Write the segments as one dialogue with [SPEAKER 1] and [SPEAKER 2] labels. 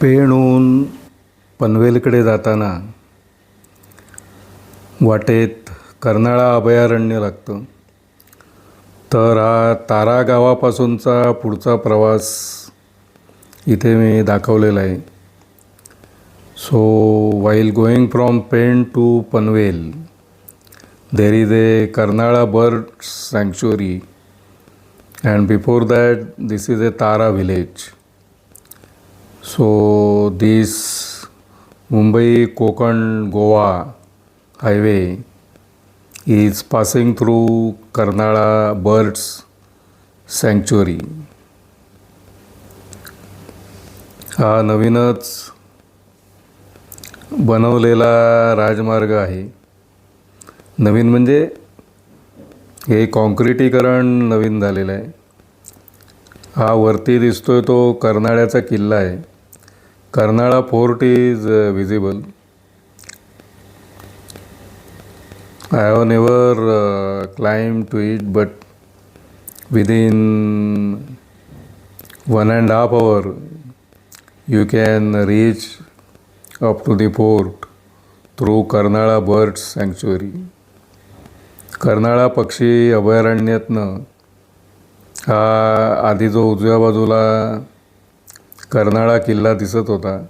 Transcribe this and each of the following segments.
[SPEAKER 1] पेणहून पनवेलकडे जाताना वाटेत कर्नाळा अभयारण्य लागतं. तर हा तारा गावापासूनचा पुढचा प्रवास इथे मी दाखवलेला आहे. So while going from Pen to Panvel there is a Karnala bird sanctuary and before that this is a Tara village so this Mumbai Konkan Goa highway is passing through Karnala Birds Sanctuary. हा नवीनच बनवलेला राजमार्ग आहे. नवीन म्हणजे हे कॉन्क्रिटीकरण नवीन झालेलं आहे. हा वरती दिसतोय तो कर्नाळ्याचा किल्ला आहे. Karnala fort is visible I have never uh, climbed to it, but within one and a half hour, you can reach up to the fort through Karnala Birds Sanctuary. Karnala पक्षी अभयारण्यातनं हा आधी जो उजव्या बाजूला कर्नाळा किल्ला दिसत होता.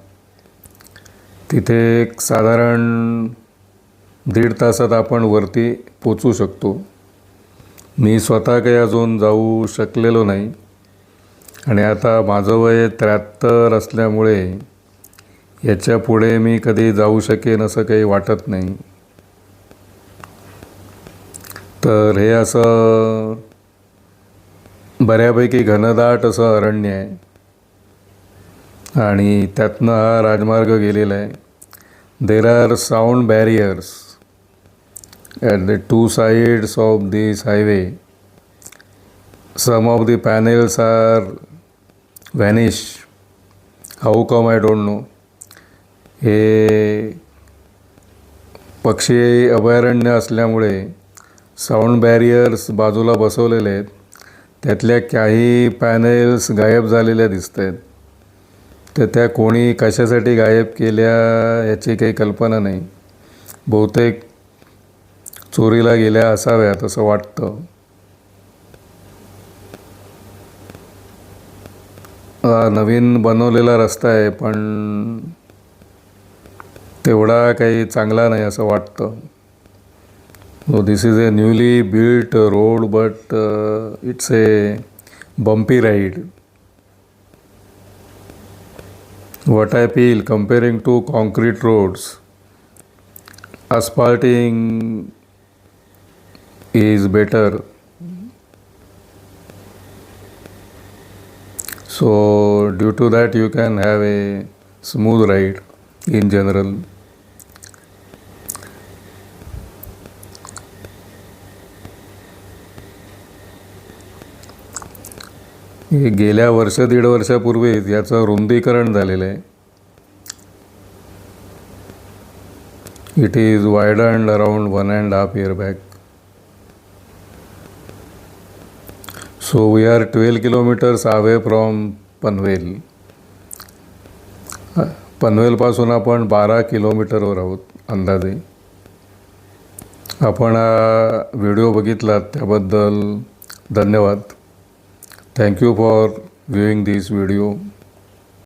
[SPEAKER 1] तिथे एक साधारण दीड तासात आपण वरती पोचू शकतो. मी स्वतः काही अजून जाऊ शकलेलो नाही. आणि आता माझं वय त्र्याहत्तर असल्यामुळे याच्यापुढे मी कधी जाऊ शकेन असं काही वाटत नाही. तर हे असं बऱ्यापैकी घनदाट असं अरण्य आहे. आणि त्यातनं हा राजमार्ग गेलेला आहे. There are sound barriers at the two sides of this highway some of the panels are vanish how come I don't know हे पक्षी अभयारण्य असल्यामुळे साऊंड बॅरियर्स बाजूला बसवलेले आहेत. त्यातल्या काही पॅनेल्स गायब झालेल्या दिसत आहेत तर त्या कोणी कशासाठी गायब केल्या याची काही कल्पना नाही. बहुतेक चोरीला गेल्या असाव्यात असं वाटतं. हा नवीन बनवलेला रस्ता आहे पण तेवढा काही चांगला नाही असं वाटतं. This is a newly built road but it's a bumpy ride what I feel comparing to concrete roads, asphalting is better. So, due to that, you can have a smooth ride in general. गेल्या वर्ष दीड वर्षापूर्वीच याचं रुंदीकरण झालेलं आहे. It is widened around one and half year back so we are twelve kilometers away from Panvel पनवेलपासून आपण बारा किलोमीटरवर आहोत अंदाजे. आपण हा व्हिडिओ बघितलात त्याबद्दल धन्यवाद. Thank you for viewing this video.